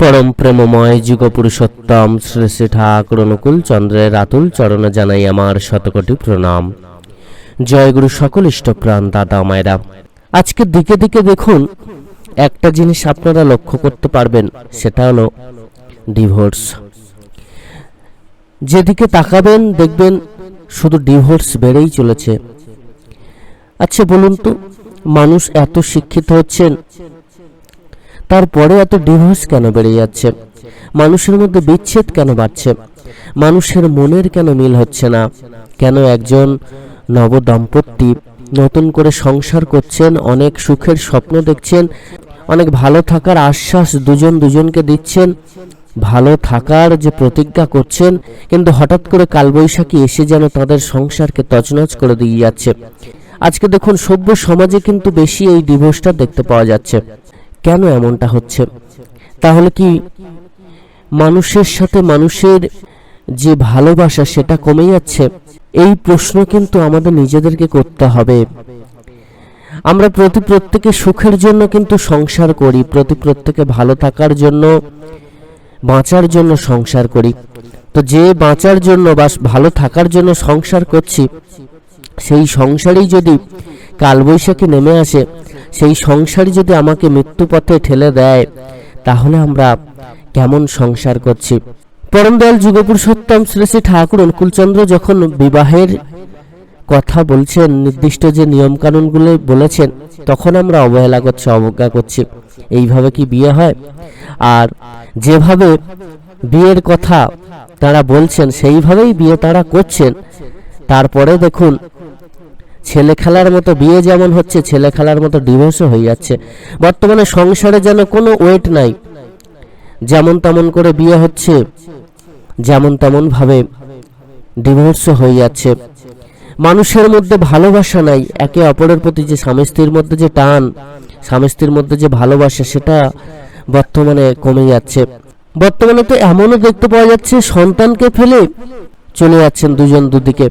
পরম প্রেমময় যুগ পুরুষোত্তম শ্রী শ্রী ঠাকুর অনুকূল চন্দ্রের আতুল চরণে জানাই আমার শতকোটি প্রণাম। জয় গুরু সকল ইষ্টপ্রাণ দাদা মায়েরা। আজকের দিকে দিকে দেখুন, একটা জিনিস আপনারা লক্ষ্য করতে পারবেন, সেটা হলো ডিভোর্স। যেদিকে তাকাবেন, দেখবেন শুধু ডিভোর্স বেড়েই চলেছে। আচ্ছা বলুন তো, মানুষ এত শিক্ষিত হচ্ছেন তারপরে এত ডিভোর্স কেন বেড়ে যাচ্ছে? মানুষের মধ্যে বিচ্ছেদ কেন বাড়ছে? মানুষের মনের কেন মিল হচ্ছে না? কেন একজন নবদম্পতি নতুন করে সংসার করছেন, অনেক সুখের স্বপ্ন দেখছেন, অনেক ভালো থাকার আশ্বাস দুজন দুজনকে দিচ্ছেন, ভালো থাকার যে প্রতিজ্ঞা করছেন, কিন্তু হঠাৎ করে কালবৈশাখী এসে যেন তাদের সংসারকে তছনছ করে দিয়ে যাচ্ছে। আজকে দেখুন, সভ্য সমাজে কিন্তু বেশি এই ডিভোর্সটা দেখতে পাওয়া যাচ্ছে। কেন এমনটা হচ্ছে? তাহলে কি মানুষের সাথে মানুষের যে ভালোবাসা সেটা কমে যাচ্ছে? এই প্রশ্ন কিন্তু আমাদের নিজেদেরকে করতে হবে। আমরা প্রতি প্রত্যেকে সুখের জন্য কিন্তু সংসার করি, প্রতি প্রত্যেকে ভালো থাকার জন্য, বাঁচার জন্য সংসার করি। তো যে বাঁচার জন্য বা ভালো থাকার জন্য সংসার করছি, সেই সংসারেই যদি কালবৈশাখী নেমে আসে সেই সংসারই যদি আমাকে মৃত্যু পথে ঠেলে দেয়, তাহলে আমরা কেমন সংসার করছি? পরম দয়াল যুগপুরুষোত্তম শ্রী শ্রী ঠাকুর অনুকূলচন্দ্র যখন বিবাহের কথা বলছেন, নির্দিষ্ট যে নিয়মকানুনগুলো বলেছেন, তখন আমরা অবহেলা করছি, অবজ্ঞা করছি। এইভাবে কি বিয়ে হয়? আর যেভাবে বিয়ের কথা তারা বলছেন, সেইভাবেই বিয়ে তারা করছেন। তারপরে দেখুন ছেলে খেলার মতো, বিয়ে যেমন হচ্ছে, ছেলে খেলার মতো ডিভোর্সও হয়ে যাচ্ছে। বর্তমানে সংসারে যেন কোনো ওয়েট নাই, যেমন তেমন করে বিয়ে হচ্ছে, যেমন তেমন ভাবে ডিভোর্সও হয়ে যাচ্ছে। মানুষের মধ্যে ভালোবাসা নাই, একে অপরের প্রতি যে স্বামী স্ত্রীর মধ্যে যে টান, স্বামী স্ত্রীর মধ্যে যে ভালোবাসা, সেটা বর্তমানে কমে যাচ্ছে। বর্তমানে তো এমনও দেখতে পাওয়া যাচ্ছে, সন্তানকে ফেলে চলে যাচ্ছেন দুজন দুদিকে।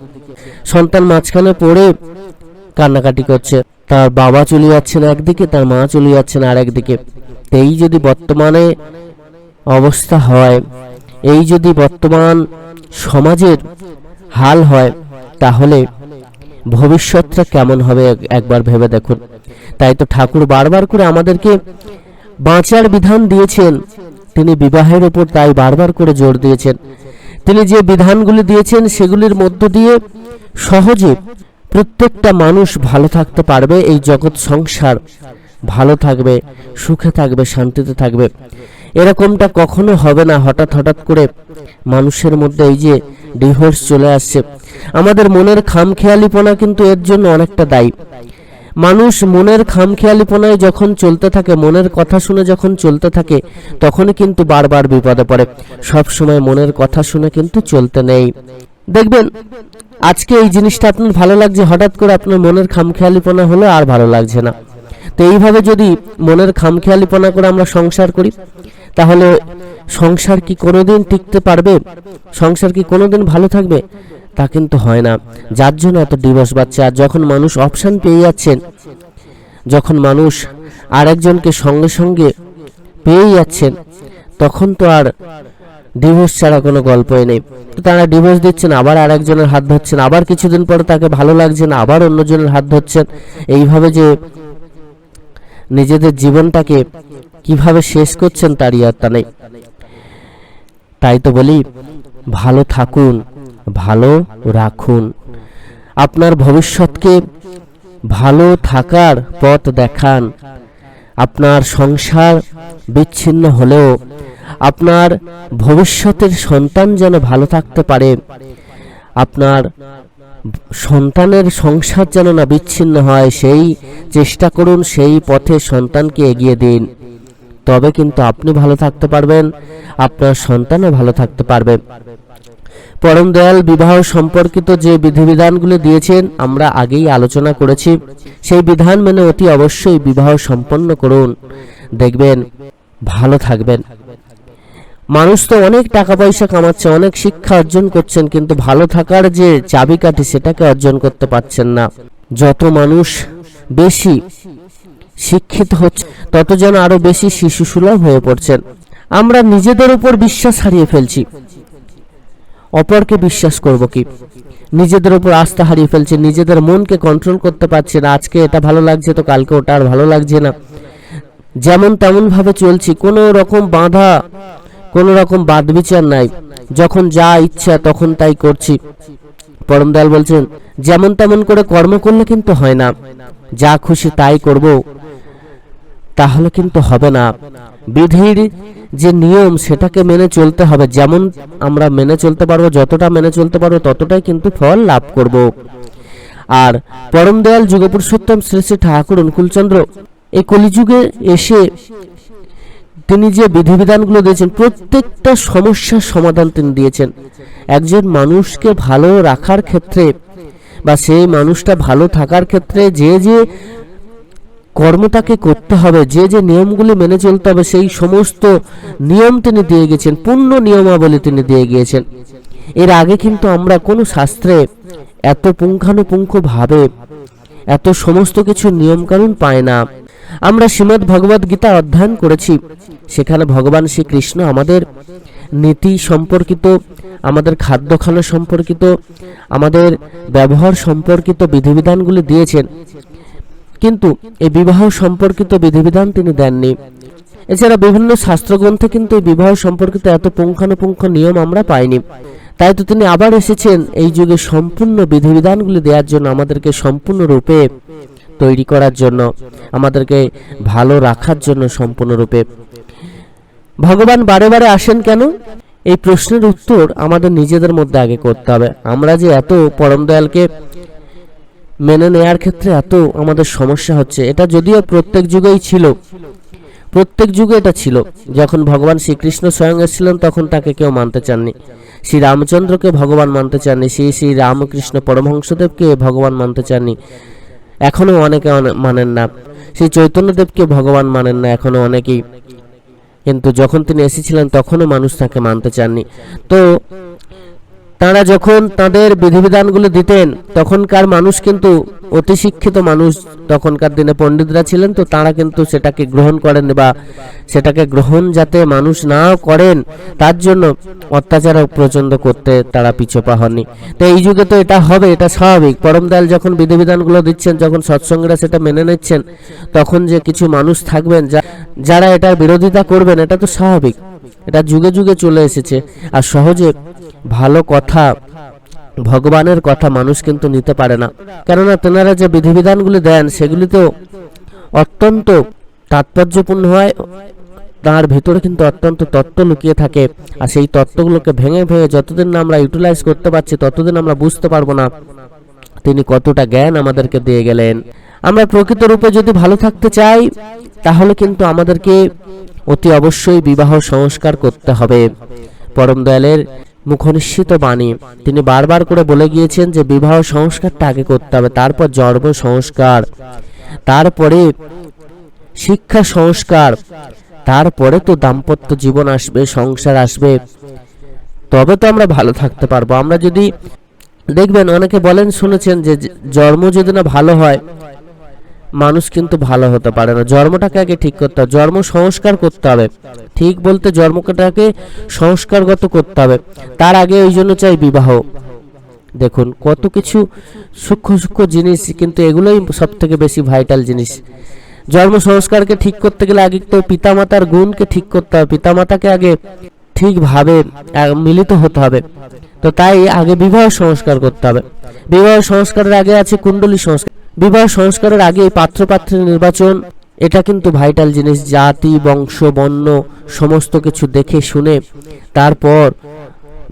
সন্তান মাঝখানে পড়ে কান্নাকাটি করছে। তার বাবা চলে যাচ্ছেন একদিকে, তার মা চলে যাচ্ছেন আর একদিকে এই যদি বর্তমানে অবস্থা হয়, এই যদি বর্তমান সমাজের হাল হয়, তাহলে ভবিষ্যৎটা কেমন হবে এক- একবার ভেবে দেখুন। তাই তো ঠাকুর বারবার করে আমাদেরকে বাঁচার বিধান দিয়েছেন। তিনি বিবাহের উপর তাই বারবার করে জোর দিয়েছেন। তিনি যে বিধানগুলি দিয়েছেন, সেগুলির মধ্য দিয়ে সহজে প্রত্যেকটা মানুষ ভালো থাকতে পারবে, এই জগৎ সংসার ভালো থাকবে, সুখে থাকবে, শান্তিতে থাকবে। এরকমটা কখনো হবে না, হঠাৎ হঠাৎ করে মানুষের মধ্যে এই যে ডিভোর্স চলে আসছে। আমাদের মনের খামখেয়ালিপনা কিন্তু এর জন্য অনেকটা দায়ী। মানুষ মনের খামখেয়ালিপনায় যখন চলতে থাকে, মনের কথা শুনে যখন চলতে থাকে, তখনই কিন্তু বারবার বিপদে পড়ে। সব সময় মনের কথা শুনে কিন্তু চলতে নেই। দেখবেন, আজকে এই জিনিসটা আপনার ভালো লাগছে, হঠাৎ করে আপনার মনের খামখেয়ালিপনা হলো আর ভালো লাগছে না। তো এইভাবে যদি মনের খামখেয়ালিপনা করে আমরা সংসার করি, তাহলে সংসার কি কোনোদিন টিকতে পারবে? সংসার কি কোনোদিন ভালো থাকবে? তা কিন্তু হয় না। যার জন্য এত ডিভোর্স বাচ্চা আর যখন মানুষ অপশান পেয়ে যাচ্ছেন যখন মানুষ আরেকজনকে সঙ্গে সঙ্গে পেয়ে যাচ্ছেন তখন তো আর ডিভোর্স ছাড়া কোনো গল্পই নেই। তো তারা ডিভোর্স দিচ্ছেন, আবার আরেকজনের হাত ধরছেন, আবার কিছুদিন পরে তাকে ভালো লাগছে না, আবার অন্যজনের হাত ধরছেন। এইভাবে যে নিজেদের জীবনটাকে কীভাবে শেষ করছেন তার ইয়াত্তা নেই। তাই তো বলি, ভালো থাকুন, ভালো রাখুন। আপনার ভবিষ্যৎকে ভালো থাকার পথ দেখান। আপনার সংসার বিচ্ছিন্ন হলেও আপনার ভবিষ্যতের সন্তান যেন ভালো থাকতে পারে, আপনার সন্তানের সংসার যেন না বিচ্ছিন্ন হয়, সেই চেষ্টা করুন, সেই পথে সন্তানকে এগিয়ে দিন। তবে কিন্তু আপনি ভালো থাকতে পারবেন, আপনার সন্তানও ভালো থাকতে পারবে। পরম দয়াল, বিবাহ সম্পর্কিত যে বিধিবিধানগুলি দিয়েছেন, আমরা আগেই আলোচনা করেছি। সেই বিধান মেনে অতি অবশ্যই বিবাহ সম্পন্ন করুন। দেখবেন, ভালো থাকবেন। মানুষ তো অনেক টাকা পয়সা কামাচ্ছে, অনেক শিক্ষা অর্জন করছেন, কিন্তু ভালো থাকার যে চাবিকাঠি, সেটাকে অর্জন করতে পারছেন না। যত মানুষ বেশি শিক্ষিত হচ্ছে, তত যেন আরও বেশি শিশু সুলভ হয়ে পড়ছেন। আমরা নিজেদের উপর বিশ্বাস হারিয়ে ফেলছি। অপরকে বিশ্বাস করব কি? নিজেদের উপর আস্থা হারিয়ে ফেলছি, নিজেদের মনকে কন্ট্রোল করতে পারছি না। আজকে এটা ভালো লাগছে তো কালকে ওটা আর ভালো লাগছে না। যেমন তেমন ভাবে চলছি, কোনো রকম বাধা কোনো রকম বাদ বিচার নাই। যখন যা ইচ্ছা তখন তাই করছি। পরম দয়াল বলছেন, যেমন তেমন করে কর্ম করলে কিন্তু হয় না। যা খুশি তাই করব। তাহলে কিন্তু হবে না। বিধির যে নিয়ম, সেটাকে মেনে চলতে হবে। যেমন আমরা মেনে চলতে পারব, যতটা মেনে চলতে পারব, ততটাই কিন্তু ফল লাভ করব। আর পরম দয়াল যুগপুরুষোত্তম শ্রী শ্রী ঠাকুর, অনুকূলচন্দ্র, এই কলিযুগে এসে তিনি যে বিধিবিধানগুলো দিয়েছেন, প্রত্যেকটা সমস্যার সমাধান তিনি দিয়েছেন। একজন মানুষকে ভালো রাখার ক্ষেত্রে বা সেই মানুষটা ভালো থাকার ক্ষেত্রে যে যে কর্মটাকে করতে হবে, যে যে নিয়মগুলি মেনে চলতে হবে, সেই সমস্ত নিয়ম তিনি দিয়ে গেছেন, পূর্ণ নিয়মাবলী তিনি দিয়ে গিয়েছেন। এর আগে কিন্তু আমরা কোনো শাস্ত্রে এত পুঙ্খানুপুঙ্খভাবে এত সমস্ত কিছু নিয়মকানুন পাই না। আমরা শ্রীমদ্ ভগবদ গীতা অধ্যয়ন করেছি। সেখানে ভগবান শ্রীকৃষ্ণ আমাদের নীতি সম্পর্কিত, আমাদের খাদ্য খানা সম্পর্কিত, আমাদের ব্যবহার সম্পর্কিত বিধিবিধানগুলি দিয়েছেন। কিন্তু এই বিবাহ সম্পর্কিত বিধিবিধান তিনি দেননি। এছাড়া বিভিন্ন শাস্ত্রগ্রন্থে কিন্তু এই বিবাহ সম্পর্কিত এত পুঙ্খানুপুঙ্খ নিয়ম আমরা পাইনি। তাই তো তিনি আবার এসেছেন এই যুগে সম্পূর্ণ বিধিবিধানগুলি দেওয়ার জন্য আমাদেরকে সম্পূর্ণরূপে তৈরি করার জন্য, আমাদেরকে ভালো রাখার জন্য সম্পূর্ণরূপে। ভগবান বারে বারে আসেন কেন? এই প্রশ্নের উত্তর আমাদের নিজেদের মধ্যে আগে করতে হবে। আমরা যে এত পরম দয়ালকে মেনে নেয়ার ক্ষেত্রে এত আমাদের সমস্যা হচ্ছে, এটা যদিও প্রত্যেক যুগেই ছিল। প্রত্যেক যুগে এটা ছিল। যখন ভগবান শ্রীকৃষ্ণ স্বয়ং এসেছিলেন, তখন তাকে কেউ মানতে চাননি। শ্রী রামচন্দ্রকে ভগবান মানতে চাননি। শ্রী শ্রী রামকৃষ্ণ পরমহংসদেবকে ভগবান মানতে চাননি। এখনও অনেকে মানেন না। শ্রী চৈতন্যদেবকে ভগবান মানেন না এখনও অনেকেই। কিন্তু যখন তিনি এসেছিলেন, তখনও মানুষ তাকে মানতে চাননি। তো তারা যখন তাদের বিধিবিধানগুলো দিতেন, তখনকার মানুষ কিন্তু অতি শিক্ষিত মানুষ। তখনকার দিনে পণ্ডিতরা ছিলেন, তো তারা কিন্তু সেটাকে গ্রহণ করেন বা সেটাকে গ্রহণ যাতে মানুষ না করেন, তার জন্য অত্যাচার প্রচণ্ড করতে তারা পিছপা হননি। তো এই যুগে তো এটা হবে, এটা স্বাভাবিক। পরম দয়াল যখন বিধিবিধানগুলো দিচ্ছেন, যখন সৎসঙ্গীরা সেটা মেনে নিচ্ছেন, তখন যে কিছু মানুষ থাকবেন যারা এটার বিরোধিতা করবেন, এটা তো স্বাভাবিক। এটা যুগে যুগে চলে এসেছে। আর সহজে ভালো কথা, ভগবানের কথা মানুষ কিন্তু নিতে পারে না। কেননা তেনারা যে বিধিবিধানগুলি দেন সেগুলি তো অত্যন্ত তাৎপর্যপূর্ণ হয়। তার ভিতরে কিন্তু অত্যন্ত তত্ত্ব লুকিয়ে থাকে। আর সেই তত্ত্বগুলোকে ভেঙে ভেঙে যতদিন না আমরা ইউটিলাইজ করতে পারছি, ততদিন আমরা বুঝতে পারব না তিনি কতটা জ্ঞান আমাদেরকে দিয়ে গেলেন। আমরা প্রকৃত রূপে যদি ভালো থাকতে চাই, তাহলে কিন্তু আমাদেরকে অতি অবশ্যই বিবাহ সংস্কার করতে হবে। পরম দয়ালের মুখনিশ্চিত বাণী। তিনি বারবার করে বলে গিয়েছেন যে বিবাহ সংস্কারটা আগে করতে হবে, তারপর জন্ম সংস্কার। তারপরে শিক্ষা সংস্কার। তারপরে তো দাম্পত্য জীবন আসবে, সংসার আসবে। তবে তো আমরা ভালো থাকতে পারব। আমরা যদি দেখবেন অনেকে বলেন, শুনেছেন যে জন্ম যদি না ভালো হয় মানুষ কিন্তু ভালো হতে পারে না। জন্মটাকে আগে ঠিক করতে হবে। জন্ম সংস্কার করতে হবে। ঠিক বলতে জন্মটাকে সংস্কারগত করতে হবে। তার আগে ওই জন্য চাই বিবাহ। দেখুন, কত কিছু সূক্ষ্ম সূক্ষ্ম জিনিস কিন্তু এগুলোই সব থেকে বেশি ভাইটাল জিনিস। জন্ম সংস্কারকে ঠিক করতে গেলে আগে তো পিতামাতার গুণকে ঠিক করতে হবে। পিতামাতাকে আগে ঠিকভাবে মিলিত হতে হবে। তো তাই আগে বিবাহ সংস্কার করতে হবে। বিবাহ সংস্কারের আগে আছে কুণ্ডলী সংস্কার। বিবাহ সংস্কারের আগে পাত্র পাত্রের নির্বাচন, এটা কিন্তু ভাইটাল জিনিস, জাতি, বংশ, বর্ণ, সমস্ত কিছু দেখে শুনে তারপর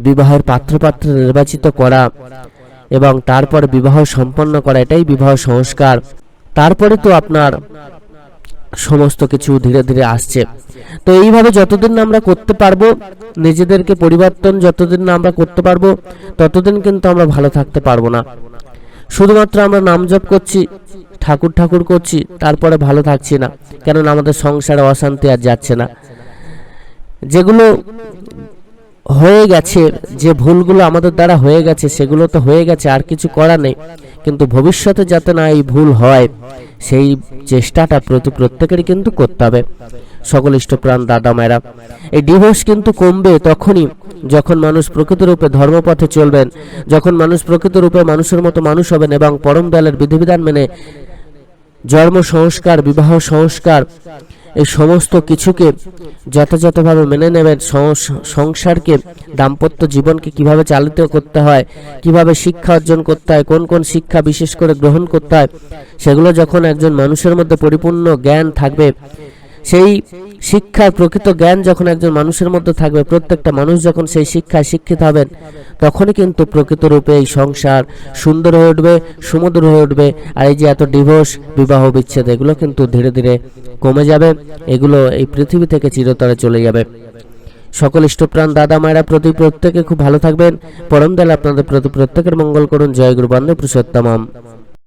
বিবাহের পাত্রপাত্র নির্বাচিত করা এবং তারপর বিবাহ সম্পন্ন করা, এটাই বিবাহ সংস্কার। তারপরে তো আপনার সমস্ত কিছু ধীরে ধীরে আসছে। তো এইভাবে যতদিন না আমরা করতে পারব, নিজেদেরকে পরিবর্তন যতদিন না আমরা করতে পারব, ততদিন কিন্তু আমরা ভালো থাকতে পারব না। শুধুমাত্র আমরা নাম জপ করছি, ঠাকুর ঠাকুর করছি, তারপরে ভালো থাকছি না, কেননা আমাদের সংসারে অশান্তি আর যাচ্ছে না। যেগুলো হয়ে গেছে, যে ভুলগুলো আমাদের দ্বারা হয়ে গেছে, সেগুলো তো হয়ে গেছে, আর কিছু করা নেই। কিন্তু ভবিষ্যতে যাতে না এই ভুল হয়, সেই চেষ্টাটা প্রতি প্রত্যেকেরই কিন্তু করতে হবে। সকল ইষ্টপ্রাণ দাদা মায়েরা এই ডিভোর্স কিন্তু কমবে তখনই যখন মানুষ প্রকৃতরূপে ধর্মপথে চলবেন, যখন মানুষ প্রকৃতরূপে মানুষের মতো মানুষ হবেন এবং পরম দলের বিধিবিধান মেনে জন্ম সংস্কার, বিবাহ সংস্কার, এই সমস্ত কিছুকে যথাযথভাবে মেনে নেবেন সংস- সংসারকে, দাম্পত্য জীবনকে কীভাবে চালিত করতে হয়, কীভাবে শিক্ষা অর্জন করতে হয়, কোন কোন শিক্ষা বিশেষ করে গ্রহণ করতে হয়, সেগুলো যখন একজন মানুষের মধ্যে পরিপূর্ণ জ্ঞান থাকবে সেই শিক্ষার প্রকৃত জ্ঞান যখন একজন মানুষের মধ্যে থাকবে, প্রত্যেকটা মানুষ যখন সেই শিক্ষায় শিক্ষিত হবেন, তখনই কিন্তু প্রকৃত রূপে এই সংসার সুন্দর হয়ে উঠবে, সুমধুর হয়ে উঠবে। আর এই যে এত ডিভোর্স বিবাহ বিচ্ছেদ, এগুলো কিন্তু ধীরে ধীরে কমে যাবে। এগুলো এই পৃথিবী থেকে চিরতরে চলে যাবে। সকল ইষ্টপ্রাণ দাদা মায়েরা প্রতি প্রত্যেকে খুব ভালো থাকবেন। পরম দয়াল আপনাদের প্রতি প্রত্যেকের মঙ্গল করুন। জয় গুরু বন্দে পুরুষোত্তমম।